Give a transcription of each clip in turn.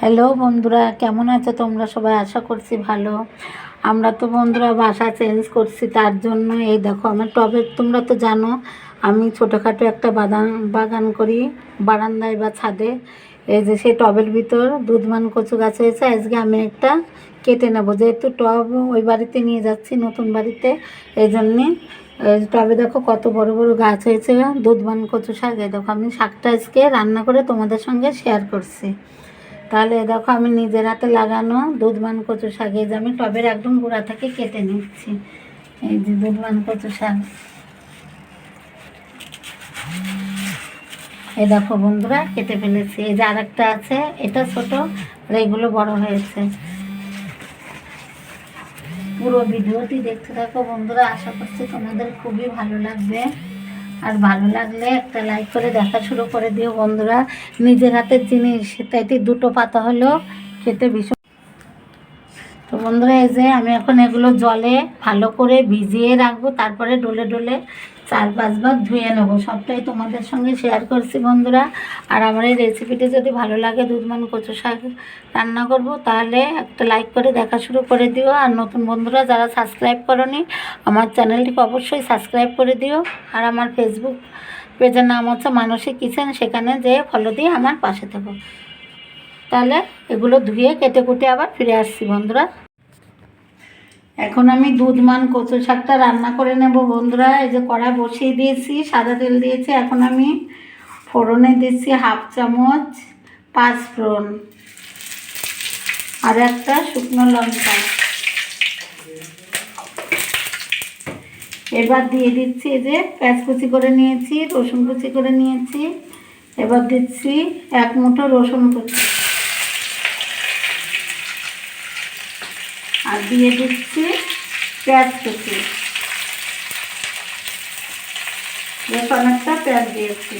Hello বন্ধুরা, কেমন আছো তোমরা? সবাই আশা করছি ভালো। আমরা তো বন্ধুরা বাসা চেঞ্জ করছি, তার জন্য এই দেখো, আমার টবে তোমরা তো জানো, আমি ছোটোখাটো একটা বাগান বাগান করি, বারান্দায় বা ছাদে। এই যে সেই টবের ভিতর দুধমান কচু গাছ হয়েছে, আজকে আমি একটা কেটে নেব। যেহেতু টব ওই বাড়িতে নিয়ে যাচ্ছি, নতুন বাড়িতে, এই জন্যে টবে দেখো কত বড় বড় গাছ হয়েছে, দুধমান কচু শাক। এই দেখো, আমি শাকটা আজকে রান্না করে তোমাদের সঙ্গে শেয়ার করছি। তাহলে দেখো আমি নিজের হাতে লাগানো দুধমান কচু শাক। এই যে আমি টবের একদম গোড়া থেকে কেটে নিচ্ছি। এই যে দুধমান কচু শাক। এই দেখো বন্ধুরা, কেটে ফেলেছি। এই যে আরেকটা আছে, এটা ছোট, আর এইগুলো বড় হয়েছে। পুরো ভিডিওটি দেখতে থাকো বন্ধুরা, আশা করছি তোমাদের খুবই ভালো লাগবে। আর ভালো লাগলে একটা লাইক করে দেখা শুরু করে দিও বন্ধুরা। নিজের হাতের জিনিস তাইতে দুটো পাতা হলো, খেতে ভীষণ তো বন্ধুরা, এই যে আমি এখন এগুলো জলে ভালো করে ভিজিয়ে রাখব, তারপরে ডলে ডলে চার পাঁচবার ধুয়ে নেব। সবটাই তোমাদের সঙ্গে শেয়ার করছি বন্ধুরা। আর আমার এই রেসিপিটি যদি ভালো লাগে দুধমান কচু শাক রান্না করব, তাহলে একটা লাইক করে দেখা শুরু করে দিও। আর নতুন বন্ধুরা যারা সাবস্ক্রাইব করনি, আমার চ্যানেলটিকে অবশ্যই সাবস্ক্রাইব করে দিও। আর আমার ফেসবুক পেজের নাম হচ্ছে মানসিক কিচেন, সেখানে যেয়ে ফলো দিয়ে আমার পাশে থাকো। তাহলে এগুলো ধুয়ে কেটে কুটে আবার ফিরে আসছি বন্ধুরা। এখন আমি দুধমান কচু শাকটা রান্না করে নেব বন্ধুরা। এই যে কড়া বসিয়ে দিয়েছি, সাদা তেল দিয়েছি, এখন আমি ফোড়নে দিচ্ছি হাফ চামচ পাঁচ ফোড়ন আর একটা শুকনো লঙ্কা। এবার দিয়ে দিচ্ছি এই যে পেঁয়াজ কুচি করে নিয়েছি, রসুন কুচি করে নিয়েছি। এবার দিচ্ছি এক মুঠো রসুন কুচি। আর দিয়ে দিচ্ছি পেঁয়াজ কুচি। বেশ অনেকটা পেঁয়াজ দিয়েছি।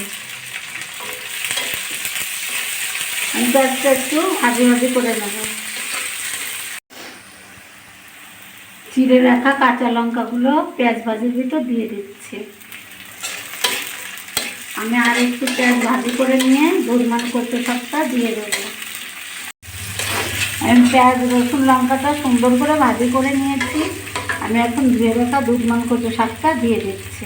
আমি পেঁয়াজটা একটু ভাজি ভাজি করে নেব। চিড়ে রাখা কাঁচা লঙ্কাগুলো পেঁয়াজ ভাজির ভিতর দিয়ে দিচ্ছি। আমি আর একটু পেঁয়াজ ভাজি করে নিয়ে দুধমান করতে সবটা দিয়ে দেবো। আমি পেঁয়াজ, রসুন, লঙ্কাটা সুন্দর করে ভাজি করে নিয়েছি। আমি এখন ধুয়ে রাখা দুধমান কচু শাকটা দিয়ে দিচ্ছি।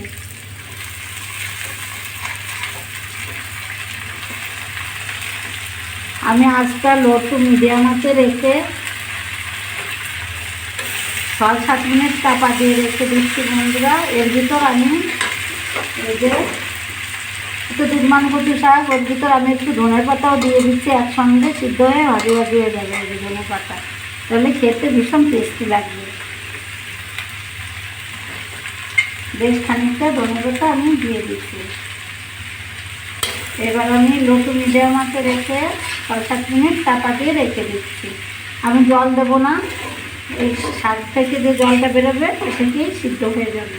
আমি আজটা লো টু মিডিয়াম আছে রেখে ছয়, সাত মিনিট চাপা দিয়ে রেখে দিচ্ছি বন্ধুরা। এর ভিতর আমি এই যে একটু দুধমান কচু শাক ওর ভিতর আমি একটু ধনের পাতাও দিয়ে দিচ্ছি একসঙ্গে, সিদ্ধ হয়ে ভাজি ভাজি হয়ে যাবে এই যে ধনে পাতা। তাহলে খেতে ভীষণ টেস্টি লাগবে। বেশ খানিকটা ধনে পাতা আমি দিয়ে দিচ্ছি। এবার আমি লটু মিডিয়াম আছে রেখে ছয় সাত মিনিট চাপা দিয়ে রেখে দিচ্ছি। আমি জল দেবো না, এই শাক থেকে যে জলটা বেরোবে সেটাকেই সিদ্ধ হয়ে যাবে।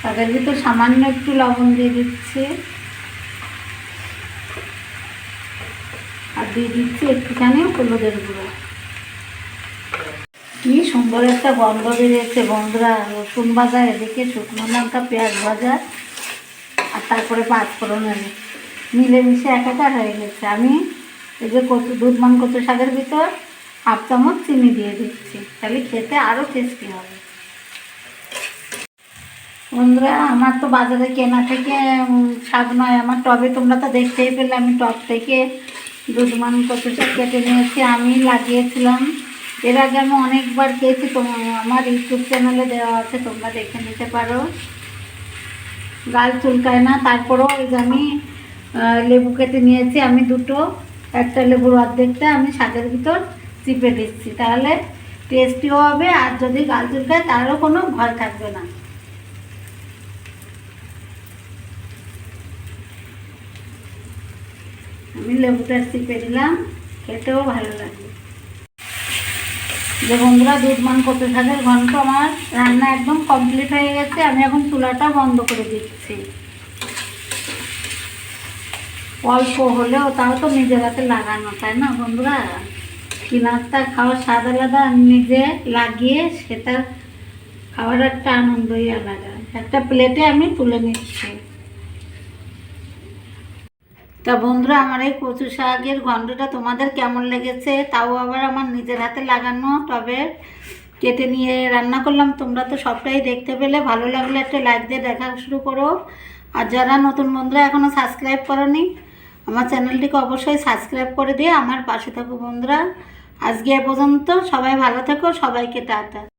শাকের ভিতর সামান্য একটু লবণ দিয়ে দিচ্ছি। আর দিয়ে দিচ্ছি একটুখানি হলুদের গুঁড়ো। কি সুন্দর একটা গন্ধ বেরিয়েছে বন্ধুরা, রসুন ভাজা, এদিকে শুকনো লঙ্কা, পেঁয়াজ ভাজা, আর তারপরে পাঁচ ফোড়নের মিলেমিশে একাকার হয়ে গেছে। আমি এই যে কচু, দুধমান কচু শাকের ভিতর হাফ চামচ চিনি দিয়ে দিচ্ছি। তাহলে খেতে আরও টেস্টি হবে। বন্ধুরা, আমার তো বাজারে কেনা থেকে শাক নয়। আমার টবে তোমরা তো দেখতেই পেলে, আমি টব থেকে দুধমান শাক কেটে নিয়েছি, আমি লাগিয়েছিলাম। এর আগে আমি অনেকবার খেয়েছি তোমার আমার ইউটিউব চ্যানেলে দেওয়া আছে, তোমরা দেখে নিতে পারো। গাল চুলকায় না, তারপরেও যে আমি লেবু কেটে নিয়েছি, আমি দুটো, একটা লেবুর অর্ধেকটা আমি শাকের ভিতর চিপে দিচ্ছি। তাহলে টেস্টিও হবে, আর যদি গাল চুলকায়, তারও কোনো ভয় থাকবে না। লেবুটা চিপে দিলাম, খেতেও ভালো লাগবে যে বন্ধুরা দুধমান করতে থাকে, ঘন্ট আমার রান্না একদম কমপ্লিট হয়ে গেছে, আমি এখন চুলাটা বন্ধ করে দিচ্ছি। অল্প হলেও তাও তো নিজের হাতে লাগানো, তাই না বন্ধুরা? কিনারটা খাওয়ার স্বাদ আলাদা নিজে লাগিয়ে সেটা খাওয়ার একটা আনন্দই আলাদা। একটা প্লেটে আমি তুলে নিচ্ছি। তা বন্ধুরা, আমার এই কচু শাকের গন্ধটা তোমাদের কেমন লেগেছে? তাও আবার আমার নিজের হাতে লাগানো টবে কেটে নিয়ে রান্না করলাম। তোমরা তো সবটাই দেখতে পেলে। ভালো লাগলে একটা লাইক দিয়ে দেখা শুরু করো। আর যারা নতুন বন্ধুরা এখনও সাবস্ক্রাইব করনি, আমার চ্যানেলটিকে অবশ্যই সাবস্ক্রাইব করে দিয়ে আমার পাশে থাকো বন্ধুরা। আজকে এ পর্যন্ত সবাই ভালো থেকো, সবাইকে টাটা।